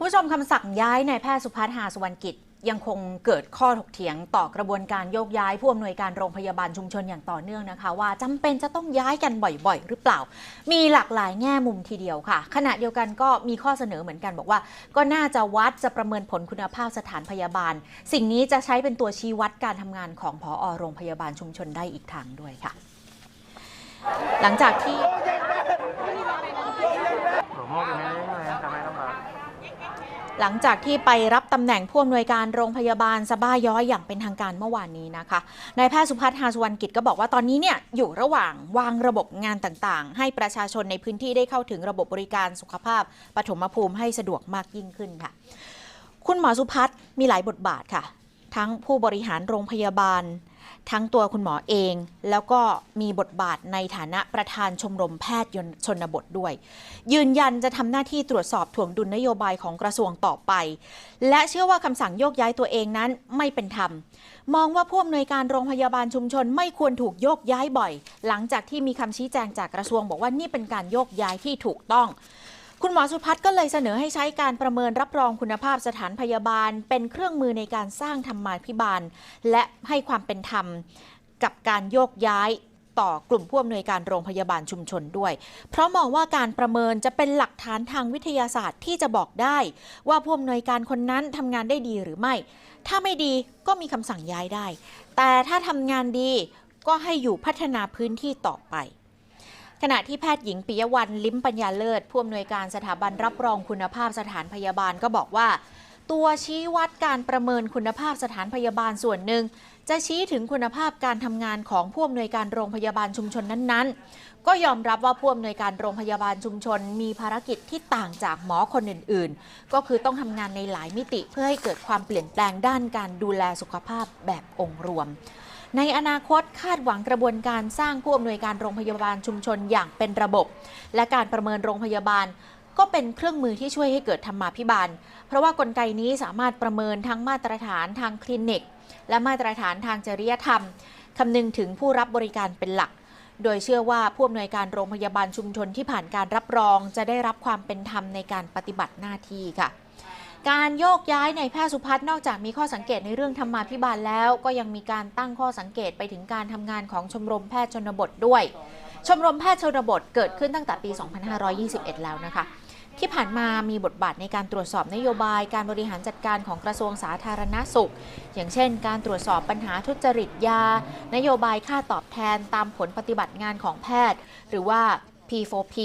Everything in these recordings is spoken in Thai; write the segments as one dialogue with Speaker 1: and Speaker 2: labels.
Speaker 1: ผู้ชมคำสั่งย้ายนายแพทย์สุพัฒน์หาสุวรรณกิจยังคงเกิดข้อถกเถียงต่อกระบวนการโยกย้ายผู้อำนวยการโรงพยาบาลชุมชนอย่างต่อเนื่องนะคะ ว่าจำเป็นจะต้องย้ายกันบ่อยๆ หรือเปล่า มีหลากหลายแง่มุมทีเดียวค่ะ ขณะเดียวกันก็มีข้อเสนอเหมือนกันบอกว่า ก็น่าจะวัดจะประเมินผลคุณภาพสถานพยาบาล สิ่งนี้จะใช้เป็นตัวชี้วัดการทำงานของผอโรงพยาบาลชุมชนได้อีกทางด้วยค่ะ หลังจากที่
Speaker 2: หลัง
Speaker 1: จากที่ไปรับตำแหน่งผู้อำนวยการโรงพยาบาลสะบ้าย้อยอย่างเป็นทางการเมื่อวานนี้นะคะนายแพทย์สุพัฒน์ฮาสุวรรณกิจก็บอกว่าตอนนี้เนี่ยอยู่ระหว่างวางระบบงานต่างๆ ให้ประชาชนในพื้นที่ได้เข้าถึงระบบบริการสุขภาพปฐมภูมิให้สะดวกมากยิ่งขึ้นค่ะ คุณหมอสุพัฒน์มีหลายบทบาทค่ะ ทั้งผู้บริหารโรงพยาบาล ทั้งตัวคุณหมอเอง แล้วก็มีบทบาทในฐานะประธานชมรมแพทย์ชนบทด้วย ยืนยันจะทำหน้าที่ตรวจสอบถ่วงดุลนโยบายของกระทรวงต่อไป และเชื่อว่าคำสั่งโยกย้ายตัวเองนั้นไม่เป็นธรรม มองว่าผู้อำนวยการโรงพยาบาลชุมชนไม่ควรถูกโยกย้ายบ่อย หลังจากที่มีคำชี้แจงจากกระทรวงบอกว่านี่เป็นการโยกย้ายที่ถูกต้อง คุณหมอสุพัฒน์ก็เลยเสนอให้ใช้การประเมินรับรองคุณภาพสถานพยาบาล เป็นเครื่องมือในการสร้างธรรมาภิบาล และให้ความเป็นธรรมกับการโยกย้ายต่อกลุ่มผู้อำนวยการโรงพยาบาลชุมชนด้วย เพราะมองว่าการประเมินจะเป็นหลักฐานทางวิทยาศาสตร์ที่จะบอกได้ ว่าผู้อำนวยการคนนั้นทำงานได้ดีหรือไม่ ถ้าไม่ดีก็มีคำสั่งย้ายได้ แต่ถ้าทำงานดีก็ให้อยู่พัฒนาพื้นที่ต่อไป ขณะที่แพทย์หญิงปิยวรรณลิ้มปัญญาเลิศผู้อำนวยการสถาบันรับรองคุณภาพสถานพยาบาลก็บอกว่า ตัวชี้วัดการประเมินคุณภาพสถานพยาบาลส่วนหนึ่ง จะชี้ถึงคุณภาพการทำงานของผู้อำนวยการโรงพยาบาลชุมชนนั้นๆ ก็ยอมรับว่าผู้อำนวยการโรงพยาบาลชุมชน มีภารกิจที่ต่างจากหมอคนอื่นๆ ก็คือต้องทำงานในหลายมิติเพื่อให้เกิดความเปลี่ยนแปลงด้านการดูแลสุขภาพแบบองค์รวม ในอนาคตคาดหวังกระบวนการสร้างผู้อำนวยการโรงพยาบาลชุมชนอย่างเป็นระบบ และการประเมินโรงพยาบาล ก็เป็นเครื่องมือที่ช่วยให้เกิดธรรมาภิบาล เพราะว่ากลไกนี้สามารถประเมินทั้งมาตรฐานทางคลินิก และมาตรฐานทางจริยธรรมคำนึงถึงผู้รับบริการเป็นหลัก โดยเชื่อว่าผู้อำนวยการโรงพยาบาลชุมชนที่ผ่านการรับรอง จะได้รับความเป็นธรรมในการปฏิบัติหน้าที่ค่ะ การโยกย้ายในแพทย์สุพัฒน์นอกจากมีข้อสังเกตในเรื่องธรรมาภิบาลแล้ว ก็ยังมีการตั้งข้อสังเกตไปถึงการทำงานของชมรมแพทย์ชนบทด้วย ชมรมแพทย์ชนบทเกิดขึ้นตั้งแต่ปี 2521 แล้วนะคะ ที่ผ่านมามีบทบาทในการตรวจสอบนโยบายการบริหารจัดการของกระทรวงสาธารณสุข อย่างเช่น การตรวจสอบปัญหาทุจริตยา นโยบายค่าตอบแทนตามผลปฏิบัติงานของแพทย์ หรือว่า P4P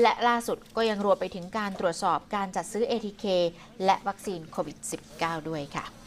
Speaker 1: และล่าสุดก็ยังรวมไปถึงการตรวจสอบการจัดซื้อ ATK และวัคซีนโควิด -19 ด้วยค่ะ